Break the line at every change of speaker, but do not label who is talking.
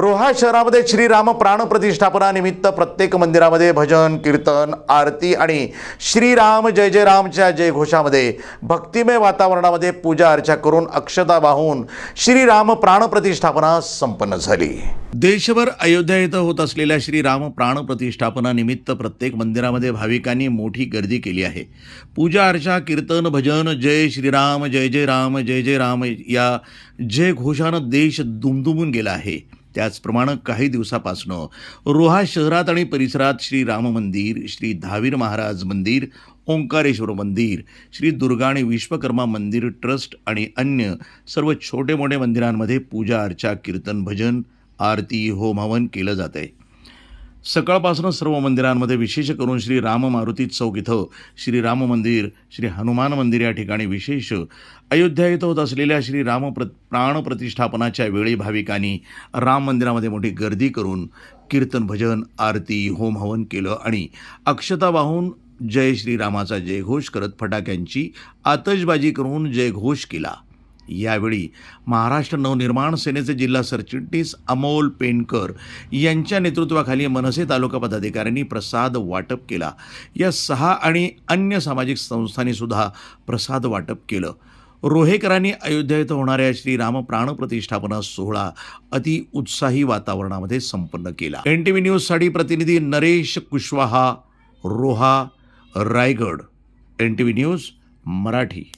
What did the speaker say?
रोहा शहरामध्ये श्रीराम प्राण प्रतिष्ठापना निमित्त प्रत्येक मंदिरामध्ये भजन कीर्तन आरती आणि श्रीराम जय जय रामच्या जयघोषामध्ये भक्तिमय वातावरणामध्ये पूजा अर्चा करून अक्षता वाहून श्रीराम प्राण प्रतिष्ठापना संपन्न झाली. देशभर अयोध्या इथं होत असलेल्या श्रीराम प्राण प्रतिष्ठापना निमित्त प्रत्येक मंदिरामध्ये भाविकांनी मोठी गर्दी केली आहे. पूजा अर्चा कीर्तन भजन जय श्रीराम जय जय राम जय जय राम या जय घोषानं देश दुमदुमून गेला आहे. त्याचप्रमाणे काही दिवसापासनं रोहा शहरात आणि परिसरात श्री राम मंदिर श्री धावीर महाराज मंदिर ओंकारेश्वर मंदिर श्री दुर्गा आणि विश्वकर्मा मंदिर ट्रस्ट आणि अन्य सर्व छोटे मोठे मंदिरांमध्ये पूजा अर्चा कीर्तन भजन आरती होम हवन केलं जात आहे सकाळपासून सर्व मंदिरांमध्ये विशेष करून श्री राम मारुती चौक इथं श्री राम मंदिर श्री हनुमान मंदिर या ठिकाणी विशेष अयोध्या इथं होत असलेल्या श्री राम प्र प्राण प्रतिष्ठापनाच्या वेळी भाविकांनी राम मंदिरामध्ये मोठी गर्दी करून कीर्तन भजन आरती होम हवन केलं आणि अक्षता वाहून जय श्रीरामाचा जयघोष करत फटाक्यांची आतषबाजी करून जयघोष केला. यावेळी महाराष्ट्र नवनिर्माण सेनेचे जिल्हा सरचिटणीस अमोल पेनकर यांच्या नेतृत्वाखाली मनसे तालुका पदाधिकाऱ्यांनी प्रसाद वाटप केला. या सहा आणि अन्य सामाजिक संस्थांनीसुद्धा प्रसाद वाटप केलं. रोहेकरांनी अयोध्या इथं होणाऱ्या श्रीराम प्राण प्रतिष्ठापना सोहळा अति उत्साही वातावरणामध्ये संपन्न केला. एन टी व्ही न्यूजसाठी प्रतिनिधी Naresh Kushwaha Roha Raigad. N T V news Marathi.